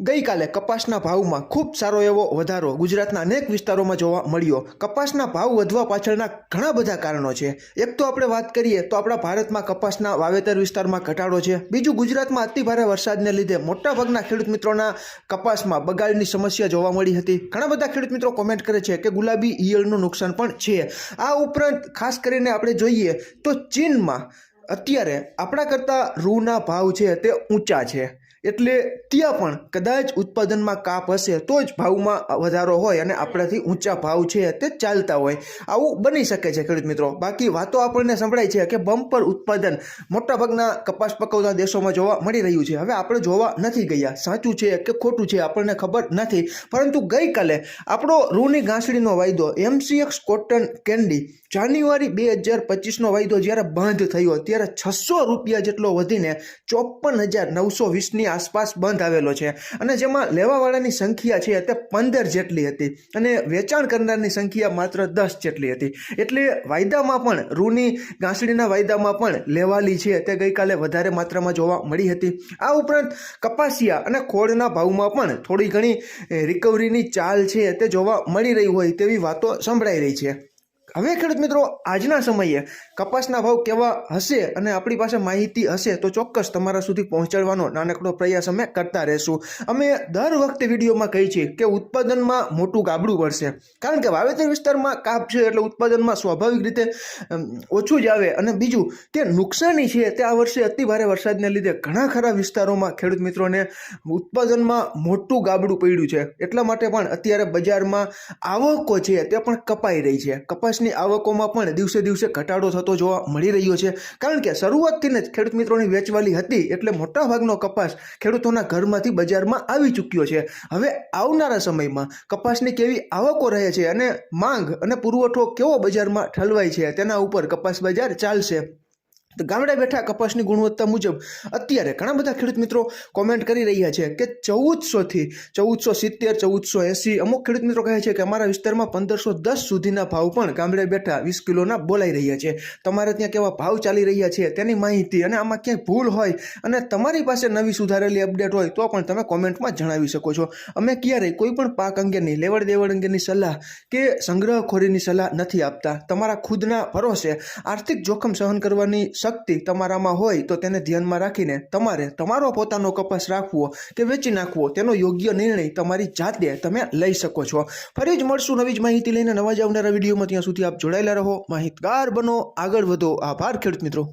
ગઈકાલે કપાસના ભાવમાં ખૂબ સારો એવો વધારો ગુજરાતના અનેક વિસ્તારોમાં જોવા મળ્યો. કપાસના ભાવ વધવા પાછળના ઘણા બધા કારણો છે. એક તો આપણે વાત કરીએ તો આપણા ભારતમાં કપાસના વાવેતર વિસ્તારમાં ઘટાડો છે. બીજું ગુજરાતમાં અતિભારે વરસાદને લીધે મોટાભાગના ખેડૂત મિત્રોના કપાસમાં બગાડની સમસ્યા જોવા મળી હતી. ઘણા બધા ખેડૂત મિત્રો કોમેન્ટ કરે છે કે ગુલાબી ઈયળનું નુકસાન પણ છે. આ ઉપરાંત ખાસ કરીને આપણે જોઈએ તો ચીનમાં અત્યારે આપણા કરતાં રૂના ભાવ છે તે ઊંચા છે. એટલે ત્યાં પણ કદાચ ઉત્પાદનમાં કાપ હશે, તો જ ભાવમાં વધારો હોય અને આપણાથી ઊંચા ભાવ છે તે ચાલતા હોય. આવું બની શકે છે, ખેડૂત મિત્રો. બાકી વાતો આપણને સંભળાય છે કે બમ્પર ઉત્પાદન મોટાભાગના કપાસ પકવતા દેશોમાં જોવા મળી રહ્યું છે. હવે આપણે જોવા નથી ગયા. સાચું છે કે ખોટું છે આપણને ખબર નથી. પરંતુ ગઈકાલે આપણો રૂની ઘાસડીનો વાયદો, એમસીએક્સ કોટન કેન્ડી, જાન્યુઆરી બે હજાર પચીસનો વાયદો જ્યારે બંધ થયો, ત્યારે છસો રૂપિયા જેટલો વધીને ચોપન હજાર નવસો વીસની આસપાસ બંધ આવેલો છે. અને જેમાં લેવાવાળાની સંખ્યા છે તે પંદર જેટલી હતી અને વેચાણ કરનારની સંખ્યા માત્ર દસ જેટલી હતી. એટલે વાયદામાં પણ, રૂની ઘાસડીના વાયદામાં પણ લેવાલી છે તે ગઈકાલે વધારે માત્રામાં જોવા મળી હતી. આ ઉપરાંત કપાસિયા અને ખોળના ભાવમાં પણ થોડી ઘણી રિકવરીની ચાલ છે તે જોવા મળી રહી હોય તેવી વાતો સંભળાઈ રહી છે. હવે ખેડૂત મિત્રો, આજના સમયે કપાસના ભાવ કેવા હશે અને આપણી પાસે માહિતી હશે તો ચોક્કસ તમારા સુધી પહોંચાડવાનો નાનકડો પ્રયાસ અમે કરતા રહેશું. અમે દર વખતે વિડીયોમાં કહીએ છીએ કે ઉત્પાદનમાં મોટું ગાબડું પડશે કારણ કે વાવેતર વિસ્તારમાં કાપ છે એટલે ઉત્પાદનમાં સ્વાભાવિક રીતે ઓછું જ આવે. અને બીજું કે નુકસાની છે તે આ વર્ષે અતિભારે વરસાદને લીધે ઘણા ખરા વિસ્તારોમાં ખેડૂત મિત્રોને ઉત્પાદનમાં મોટું ગાબડું પડ્યું છે. એટલા માટે પણ અત્યારે બજારમાં આવકો છે તે પણ કપાઈ રહી છે. કપાસની આવકોમાં પણ દિવસે દિવસે ઘટાડો થતો જોવા મળી રહ્યો છે. કારણ કે શરૂઆતથી જ ખેડૂત મિત્રોની વેચવાલી હતી એટલે મોટાભાગનો કપાસ ખેડૂતોના ઘરમાંથી બજારમાં આવી ચૂક્યો છે. હવે આવનારા સમયમાં કપાસની કેવી આવકો રહે છે અને માંગ અને પુરવઠો કેવો બજારમાં ઠલવાય છે તેના ઉપર કપાસ બજાર ચાલશે. તો ગામડે બેઠા કપાસની ગુણવત્તા મુજબ અત્યારે ઘણા બધા ખેડૂત મિત્રો કોમેન્ટ કરી રહ્યા છે કે ચૌદસોથી ચૌદસો સિત્તેર, ચૌદસો એંસી અમુક ખેડૂત મિત્રો કહે છે કે અમારા વિસ્તારમાં પંદરસો દસ સુધીના ભાવ પણ ગામડે બેઠા વીસ કિલોના બોલાઈ રહ્યા છે. તમારે ત્યાં કેવા ભાવ ચાલી રહ્યા છે તેની માહિતી અને આમાં ક્યાંય ભૂલ હોય અને તમારી પાસે નવી સુધારેલી અપડેટ હોય તો પણ તમે કોમેન્ટમાં જણાવી શકો છો. અમે ક્યારેય કોઈ પણ પાક અંગેની લેવડ દેવડ અંગેની સલાહ કે સંગ્રહખોરીની સલાહ નથી આપતા. તમારા ખુદના ભરોસે આર્થિક જોખમ સહન કરવાની શક્તિ તમારામાં હોય તો તેને ધ્યાનમાં રાખીને તમારે તમારો પોતાનો કપાસ રાખવો કે વેચી નાખવો, તેનો યોગ્ય નિર્ણય તમારી જાતે તમે લઈ શકો છો. ફરી જ મળશું નવી જ માહિતી લઈને નવા જ આવનારા વિડીયોમાં. ત્યાં સુધી આપ જોડાયેલા રહો. માહિતગાર બનો. આગળ વધો. આભાર ખેડૂત મિત્રો.